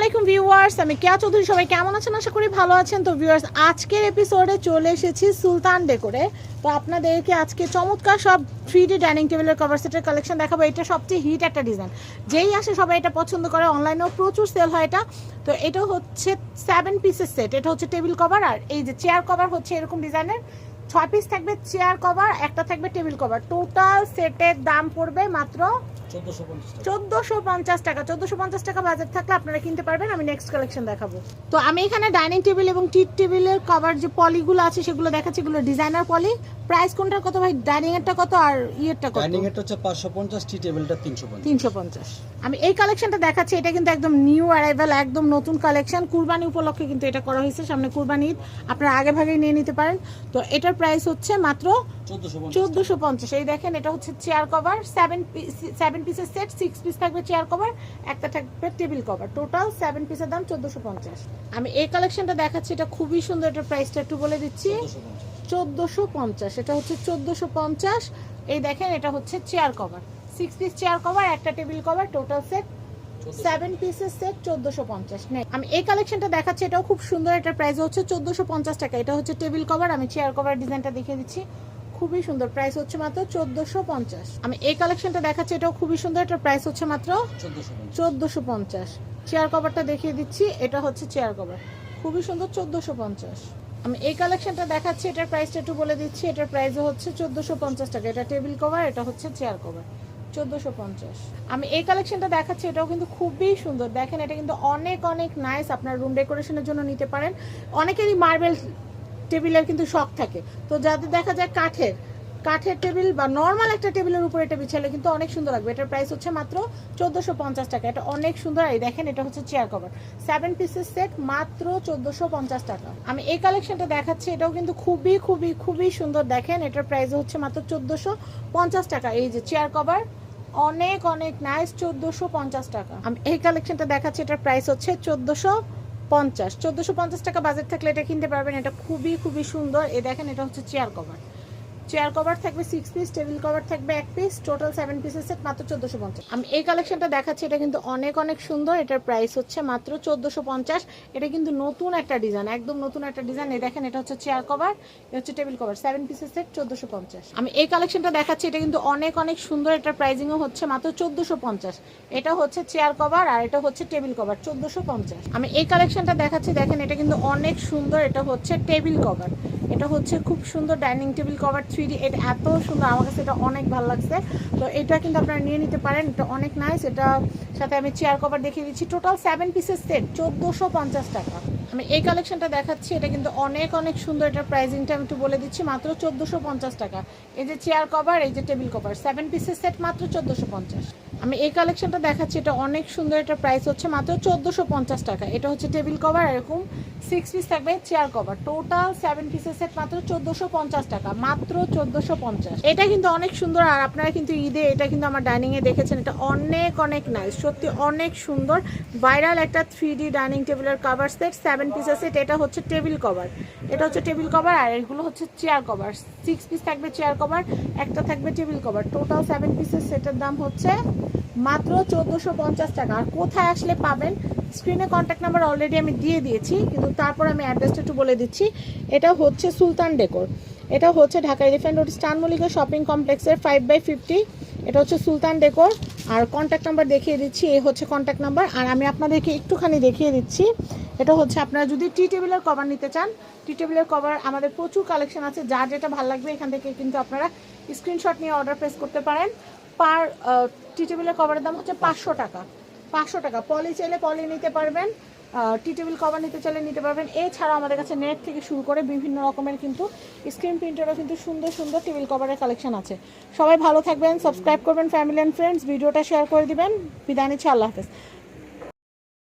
আলাইকুম ভিউয়ার্স, আমি কেয়া চৌধুরী। সবাই কেমন আছেন? আশা করি ভালো আছেন। তো ভিউয়ার্স, আজকের এপিসোডে চলে এসেছি সুলতান ডেকোরে। তো আপনাদেরকে আজকে চমৎকার সব থ্রি ডি ডাইনিং টেবিলের কভার সেটের কালেকশন দেখাবো। এটা সবচেয়ে হিট একটা ডিজাইন যেই আসে সবাই এটা পছন্দ করে অনলাইনেও প্রচুর সেল হয় এটা। তো এটা হচ্ছে সেভেন পিসের সেট এটা হচ্ছে টেবিল কভার আর এই যে চেয়ার কভার হচ্ছে এরকম ডিজাইনের ছয় পিস থাকবে চেয়ার কভার একটা থাকবে টেবিল কভার টোটাল সেটের দাম পড়বে মাত্র চোদ্দশো পঞ্চাশ টাকা। চোদ্দোশো পঞ্চাশ টাকা। বাজেট থাকলে আপনারা কিনতে পারবেন। আমি নেক্সট কালেকশন দেখাবো। তো আমি এখানে ডাইনিং টেবিল এবং টি টেবিলের কভার যে পলিগুলো আছে সেগুলো দেখাচ্ছি। এগুলো ডিজাইনার পলি। প্রাইস কোনটার কত ভাই? ডাইনিং এরটা কত আর ইয়েরটা কত? ডাইনিং এটা হচ্ছে পাঁচশো পঞ্চাশ টি টেবিলটা তিনশো পঞ্চাশ। তিনশো পঞ্চাশ। আমি এই কালেকশনটা দেখাচ্ছি। এটা কিন্তু একদম নিউ অ্যারাইভাল একদম নতুন কালেকশন কুরবানি উপলক্ষে কিন্তু এটা করা হয়েছে সামনে কুরবানি ঈদ। আপনারা আগে ভাগেই নিয়ে নিতে পারেন। তো এটার প্রাইস হচ্ছে মাত্র চোদ্দশো পঞ্চাশ চোদ্দোশো পঞ্চাশ। এই দেখেন এটা হচ্ছে চেয়ার কভার সেভেন সেভেন পিসের সেট সিক্স পিস থাকবে চেয়ার কভার একটা থাকবে টেবিল কভার টোটাল সেভেন পিসের দাম চোদ্দোশো পঞ্চাশ। আমি এই কালেকশনটা দেখাচ্ছি এটা খুবই সুন্দর এটা প্রাইসটা একটু বলে দিচ্ছি। চোদ্দশো পঞ্চাশ এটা হচ্ছে চোদ্দোশো পঞ্চাশ। এই দেখেন এটা হচ্ছে chair cover six piece chair cover একটা table cover total set seven পিসের সেট চোদ্দোশো পঞ্চাশ। নেই আমি এই কালেকশনটা দেখাচ্ছি এটাও খুব সুন্দর এটার প্রাইস হচ্ছে চোদ্দোশো পঞ্চাশ টাকা। এটা হচ্ছে টেবিল কভার আমি চেয়ার কভার ডিজাইনটা দেখিয়ে দিচ্ছি। খুবই সুন্দর। প্রাইস হচ্ছে মাত্র চোদ্দোশো পঞ্চাশ। আমি এই কালেকশনটা দেখাচ্ছি এটাও খুবই সুন্দর। এটার প্রাইস হচ্ছে মাত্র চোদ্দশো পঞ্চাশ। চেয়ার কভারটা দেখিয়ে দিচ্ছি এটা হচ্ছে চেয়ার কভার খুবই সুন্দর চোদ্দোশো পঞ্চাশ। আমি এই কালেকশনটা দেখাচ্ছি এটার প্রাইসটা একটু বলে দিচ্ছি এটার প্রাইস হচ্ছে চোদ্দোশো পঞ্চাশ টাকা। এটা টেবিল কভার এটা হচ্ছে চেয়ার কভার চোদ্দোশো পঞ্চাশ। আমি এই কালেকশনটা দেখাচ্ছি এটাও কিন্তু খুবই সুন্দর। দেখেন এটা কিন্তু অনেক অনেক নাইস আপনার রুম ডেকোরেশনের জন্য নিতে পারেন। অনেকেরই মার্বেল টেবিলের কিন্তু শখ থাকে। তো যাদের দেখা যায় কাঠের কাঠের টেবিল বা নর্মাল একটা টেবিলের উপরে এটা বিছালে কিন্তু অনেক সুন্দর লাগবে। এটার প্রাইস হচ্ছে মাত্র চোদ্দোশো পঞ্চাশ টাকা। এটা অনেক সুন্দর। এই দেখেন, এটা হচ্ছে চেয়ার কভার সেভেন পিসের সেট মাত্র চোদ্দোশো পঞ্চাশ টাকা। আমি এই কালেকশনটা দেখাচ্ছি। এটাও কিন্তু খুবই খুবই খুবই সুন্দর। দেখেন, এটার প্রাইস হচ্ছে মাত্র চোদ্দোশো পঞ্চাশ টাকা। এই যে চেয়ার কভার অনেক অনেক নাইস চোদ্দোশো পঞ্চাশ টাকা। আমি এই কালেকশনটা দেখাচ্ছি। এটার প্রাইস হচ্ছে চোদ্দোশো পঞ্চাশ। চোদ্দোশো পঞ্চাশ টাকা বাজেট থাকলে এটা কিনতে পারবেন। এটা খুবই খুবই সুন্দর। এ দেখেন, এটা হচ্ছে চেয়ার কভার চেয়ার কভার থাকবে সিক্স পিস টেবিল কভার থাকবে, এক পিস টোটাল সেভেন পিসের সেট মাত্র চোদ্দোশো পঞ্চাশ। আমি এই কালেকশনটা দেখাচ্ছি, এটা কিন্তু অনেক অনেক সুন্দর, এটার প্রাইস হচ্ছে মাত্র চোদ্দোশো পঞ্চাশ। এটা কিন্তু নতুন একটা ডিজাইন একদম নতুন একটা ডিজাইন এই দেখেন, এটা হচ্ছে চেয়ার কভার এটা হচ্ছে টেবিল কভার সেভেন পিসের সেট চোদ্দোশো পঞ্চাশ। আমি এই কালেকশনটা দেখাচ্ছি, এটা কিন্তু অনেক অনেক সুন্দর এটার প্রাইজিংও হচ্ছে মাত্র চোদ্দোশো পঞ্চাশ। এটা হচ্ছে চেয়ার কভার আর এটা হচ্ছে টেবিল কভার চোদ্দোশো পঞ্চাশ। আমি এই কালেকশনটা দেখাচ্ছি, দেখেন, এটা কিন্তু অনেক সুন্দর, এটা হচ্ছে টেবিল কভার এটা হচ্ছে খুব সুন্দর dining table cover three D এটা এত সুন্দর, আমার কাছে এটা অনেক ভালো লাগছে। তো এটা কিন্তু আপনারা নিয়ে নিতে পারেন, এটা অনেক নাইস এটা সাথে আমি চেয়ার কভার দেখিয়ে দিচ্ছি। টোটাল সেভেন পিসের সেট চোদ্দোশো পঞ্চাশ টাকা। আমি এই কালেকশনটা দেখাচ্ছি, এটা কিন্তু অনেক অনেক সুন্দর এটার প্রাইসিংটা আমি একটু বলে দিচ্ছি, মাত্র চোদ্দোশো পঞ্চাশ টাকা। এই যে চেয়ার কভার এই যে টেবিল কভার সেভেন পিসের সেট মাত্র চোদ্দোশো পঞ্চাশ। আমি এই কালেকশনটা দেখাচ্ছি, এটা অনেক সুন্দর এটার প্রাইস হচ্ছে, মাত্র চোদ্দোশো পঞ্চাশ টাকা। এটা হচ্ছে টেবিল কভার এরকম সিক্স পিস থাকবে চেয়ার কভার টোটাল সেভেন পিসের সেট মাত্র চোদ্দোশো পঞ্চাশ টাকা, মাত্র চোদ্দোশো পঞ্চাশ। এটা কিন্তু অনেক সুন্দর, আর আপনারা কিন্তু ঈদে এটা কিন্তু আমার ডাইনিং এ দেখেছেন, এটা অনেক অনেক নাইস সত্যি অনেক সুন্দর। ভাইরাল একটা থ্রি ডি ডাইনিং টেবিলের কভার সেট সেভেন পিসের সেট এটা হচ্ছে টেবিল কভার এটা হচ্ছে টেবিল কভার আর এগুলো হচ্ছে চেয়ার কভার সিক্স পিস থাকবে চেয়ার কভার একটা থাকবে টেবিল কভার টোটাল সেভেন পিসের সেটের দাম হচ্ছে মাত্র চোদ্দোশো পঞ্চাশ টাকা। আর কোথায় আসলে পাবেন? স্ক্রিনে কন্ট্যাক্ট নাম্বার অলরেডি আমি দিয়ে দিয়েছি, কিন্তু তারপর আমি অ্যাড্রেসটা একটু বলে দিচ্ছি। এটা হচ্ছে সুলতান ডেকোর এটা হচ্ছে ঢাকা এলিফ্যান্ট রোড স্টান মল্লিকা শপিং কমপ্লেক্সের ফাইভ বাই ফিফটি এটা হচ্ছে সুলতান ডেকোর আর কন্ট্যাক্ট নাম্বার দেখিয়ে দিচ্ছি, এ হচ্ছে কন্ট্যাক্ট নাম্বার আর আমি আপনাদেরকে একটুখানি দেখিয়ে দিচ্ছি এটা হচ্ছে আপনারা যদি টি টেবিলের কভার নিতে চান টি টেবিলের কভার আমাদের প্রচুর কালেকশন আছে, যার যেটা ভালো লাগবে এখান থেকে কিন্তু আপনারা স্ক্রিনশট নিয়ে অর্ডার প্লেস করতে পারেন। পার টি টেবিলের কভারের দাম হচ্ছে পাঁচশো টাকা। পাঁচশো টাকা। পলি চাইলে পলি নিতে পারবেন টি টেবিল কভার নিতে চাইলে নিতে পারবেন। এছাড়াও আমাদের কাছে নেট থেকে শুরু করে বিভিন্ন রকমের কিন্তু স্ক্রিন প্রিন্টারও কিন্তু সুন্দর সুন্দর টেবিল কভারের কালেকশন আছে। সবাই ভালো থাকবেন সাবস্ক্রাইব করবেন ফ্যামিলি অ্যান্ড ফ্রেন্ডস ভিডিওটা শেয়ার করে দিবেন। বিদায় নিচ্ছি, আল্লাহ হাফেজ।